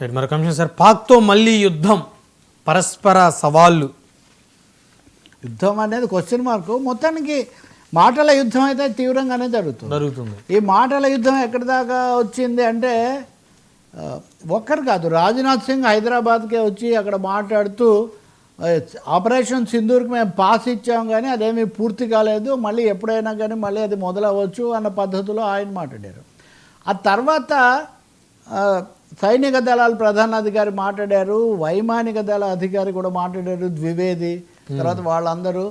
Right మరొక అంశం sir. పాక్తో మళ్ళీ యుద్ధం. పరస్పర సవాళ్ళు. యుద్ధం అనేది క్వశ్చన్ మార్క్ మొత్తానికి మాటల యుద్ధం అయితే తీవ్రంగానే జరుగుతుంది. జరుగుతుంది. ఈ మాటల యుద్ధం ఎక్కడి దాకా వచ్చింది అంటే ఒక్కరు కాదు రాజ్నాథ్ సింగ్ హైదరాబాద్కే వచ్చి అక్కడ మాట్లాడుతూ ఆపరేషన్ సింధూర్కి మేము పాస్ ఇచ్చాం కానీ అదేమీ పూర్తి కాలేదు. మళ్ళీ ఎప్పుడైనా కానీ మళ్ళీ అది మొదలవ్వచ్చు అన్న పద్ధతిలో ఆయన మాట్లాడారు. ఆ తర్వాత సైనిక దళాల ప్రధానాధికారి మాట్లాడారు వైమానిక దళ అధికారి కూడా మాట్లాడారు ద్వివేది తర్వాత వాళ్ళందరూ.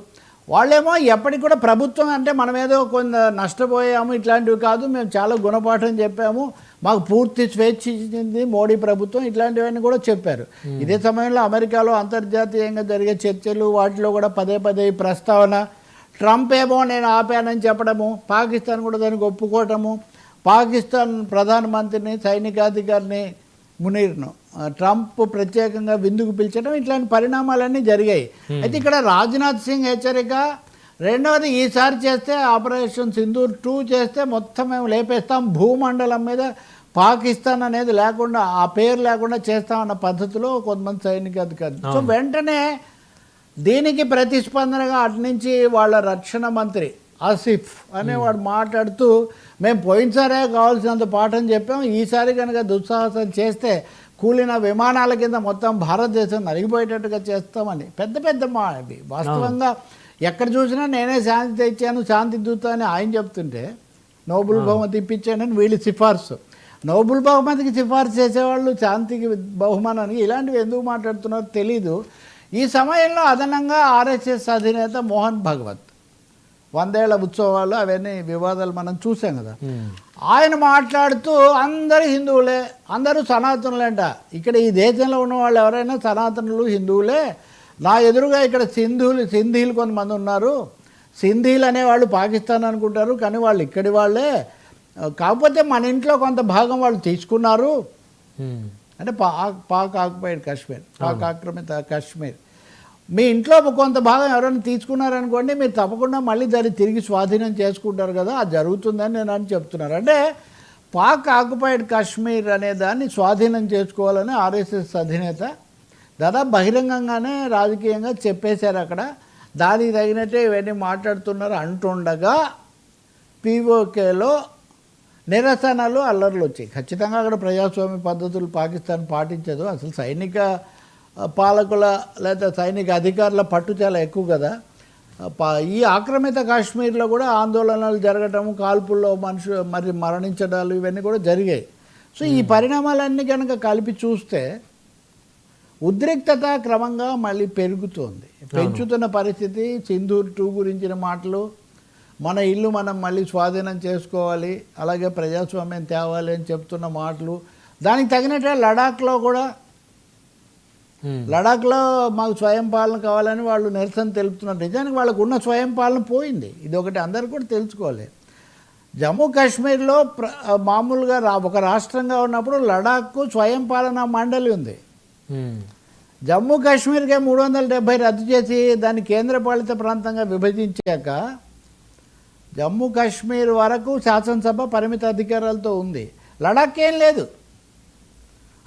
వాళ్ళేమో ఎప్పటికి కూడా ప్రభుత్వం అంటే మనం ఏదో కొంత నష్టపోయాము ఇట్లాంటివి కాదు మేము చాలా గుణపాఠం చెప్పాము మాకు పూర్తి స్వేచ్ఛ ఇచ్చింది మోడీ ప్రభుత్వం ఇట్లాంటివన్నీ కూడా చెప్పారు. ఇదే సమయంలో అమెరికాలో అంతర్జాతీయంగా జరిగే చర్చలు వాటిలో కూడా పదే పదే ప్రస్తావన ట్రంప్ ఏమో నేను ఆపానని చెప్పడము పాకిస్తాన్ కూడా దానికి ఒప్పుకోవటము పాకిస్తాన్ ప్రధానమంత్రిని సైనికాధికారిని మునీర్ను. ట్రంప్ ప్రత్యేకంగా విందుకు పిలిచడం ఇట్లాంటి పరిణామాలన్నీ జరిగాయి. అయితే ఇక్కడ రాజ్నాథ్ సింగ్ హెచ్చరిక రెండవది ఈసారి చేస్తే ఆపరేషన్ సింధూర్ టూ చేస్తే మొత్తం మేము లేపేస్తాం భూమండలం మీద పాకిస్తాన్ అనేది లేకుండా ఆ పేరు లేకుండా చేస్తామన్న పద్ధతిలో కొంతమంది సైనిక అధికారులు సో వెంటనే దీనికి ప్రతిస్పందనగా అటు నుంచి వాళ్ళ రక్షణ మంత్రి ఆసిఫ్ అనేవాడు మాట్లాడుతూ మేము పోయినసారే కావాల్సినంత పాఠం చెప్పాం. ఈసారి కనుక దుస్సాహసం చేస్తే కూలిన విమానాల కింద మొత్తం భారతదేశం నలిగిపోయేటట్టుగా చేస్తామని. పెద్ద పెద్ద మా అవి వాస్తవంగా ఎక్కడ చూసినా నేనే శాంతి తెచ్చాను శాంతి దూత అని ఆయన చెప్తుంటే నోబుల్ బహుమతి ఇప్పించానని వీళ్ళు సిఫార్సు. నోబుల్ బహుమతికి సిఫార్సు చేసేవాళ్ళు శాంతికి బహుమానానికి. ఇలాంటివి ఎందుకు మాట్లాడుతున్నారో తెలీదు. ఈ సమయంలో అదనంగా ఆర్ఎస్ఎస్ అధినేత మోహన్ భగవత్ వందేళ్ళ ఉత్సవాలు అవన్నీ వివాదాలు మనం చూసాం కదా. ఆయన మాట్లాడుతూ అందరు హిందువులే అందరూ సనాతనులేంట ఇక్కడ ఈ దేశంలో ఉన్న వాళ్ళు ఎవరైనా సనాతనులు హిందువులే? నా ఎదురుగా ఇక్కడ సింధువులు సింధీలు కొంతమంది ఉన్నారు. సింధీలు అనేవాళ్ళు పాకిస్తాన్ అనుకుంటారు కానీ వాళ్ళు ఇక్కడి వాళ్ళే. కాకపోతే మన ఇంట్లో కొంత భాగం వాళ్ళు తీసుకున్నారు. అంటే పాక్ పాక్ ఆక్యుపైడ్ కాశ్మీర్ పాక్ ఆక్రమిత కాశ్మీర్. మీ ఇంట్లో కొంత భాగం ఎవరైనా తీసుకున్నారనుకోండి మీరు తప్పకుండా మళ్ళీ దాన్ని తిరిగి స్వాధీనం చేసుకుంటారు కదా అది జరుగుతుందని నేను అని చెప్తున్నారు. అంటే పాక్ ఆక్యుపైడ్ కాశ్మీర్ అనే దాన్ని స్వాధీనం చేసుకోవాలని ఆర్ఎస్ఎస్ అధినేత దాదాపు బహిరంగంగానే రాజకీయంగా చెప్పేశారు అక్కడ. దానికి తగినట్టే ఇవన్నీ మాట్లాడుతున్నారు అంటుండగా పీఓకేలో నిరసనలు అల్లర్లు వచ్చాయి. ఖచ్చితంగా అక్కడ ప్రజాస్వామ్య పద్ధతులు పాకిస్తాన్ పాటించదు. అసలు సైనిక పాలకుల లేదా సైనిక అధికారుల పట్టు చాలా ఎక్కువ కదా. ఈ ఆక్రమిత కాశ్మీర్లో కూడా ఆందోళనలు జరగటం కాల్పుల్లో మనుషు మరి మరణించడాలు ఇవన్నీ కూడా జరిగాయి. సో ఈ పరిణామాలన్నీ కనుక కలిపి చూస్తే ఉద్రిక్తత క్రమంగా మళ్ళీ పెరుగుతోంది. పెంచుతున్న పరిస్థితి సింధూర్ టూ గురించిన మాటలు మన ఇల్లు మనం మళ్ళీ స్వాధీనం చేసుకోవాలి అలాగే ప్రజాస్వామ్యం తేవాలి అని చెప్తున్న మాటలు దానికి తగినట్టే లడాఖ్లో కూడా. లడాఖ్లో మాకు స్వయం పాలన కావాలని వాళ్ళు నిరసన తెలుపుతున్నారు. నిజానికి వాళ్ళకు ఉన్న స్వయం పాలన పోయింది. ఇది ఒకటి అందరు కూడా తెలుసుకోవాలి. జమ్మూ కాశ్మీర్లో ప్ర మామూలుగా రా ఒక రాష్ట్రంగా ఉన్నప్పుడు లడాఖ్కు స్వయం పాలన మండలి ఉంది. ఉమ్. జమ్మూ కాశ్మీర్కే మూడు వందల డెబ్బై రద్దు చేసి దాన్ని కేంద్రపాలిత ప్రాంతంగా విభజించాక జమ్మూ కాశ్మీర్ వరకు శాసనసభ పరిమిత అధికారాలతో ఉంది. లడాక్ ఏం లేదు.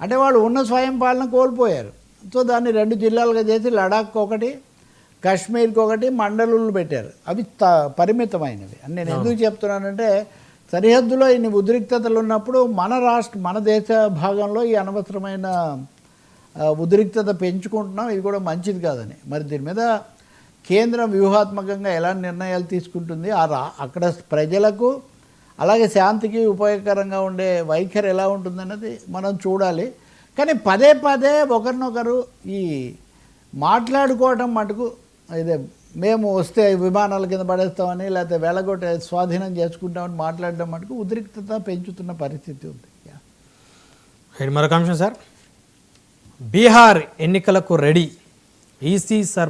అంటే వాళ్ళు ఉన్న స్వయం పాలన కోల్పోయారు. సో దాన్ని రెండు జిల్లాలుగా చేసి లడాక్ ఒకటి కాశ్మీర్కి ఒకటి మండలులు పెట్టారు. అవి త పరిమితమైనవి. అని నేను ఎందుకు చెప్తున్నానంటే సరిహద్దులో ఇన్ని ఉద్రిక్తతలు ఉన్నప్పుడు మన రాష్ట్ర మన దేశ భాగంలో ఈ అనవసరమైన ఉద్రిక్తత పెంచుకుంటున్నాం. ఇది కూడా మంచిది కాదని. మరి దీని మీద కేంద్రం వ్యూహాత్మకంగా ఎలాంటి నిర్ణయాలు తీసుకుంటుంది? ఆ రా అక్కడ ప్రజలకు అలాగే శాంతికి ఉపయోగకరంగా ఉండే వైఖరి ఎలా ఉంటుందన్నది మనం చూడాలి. కానీ పదే పదే ఒకరినొకరు ఈ మాట్లాడుకోవటం మటుకు ఇదే మేము వస్తే విమానాల కింద పడేస్తామని లేకపోతే వెళ్ళగొట్టే స్వాధీనం చేసుకుంటామని మాట్లాడడం మటుకు ఉద్రిక్తత పెంచుతున్న పరిస్థితి ఉంది. మరొక అంశం సార్. బీహార్ ఎన్నికలకు రెడీ. EC sir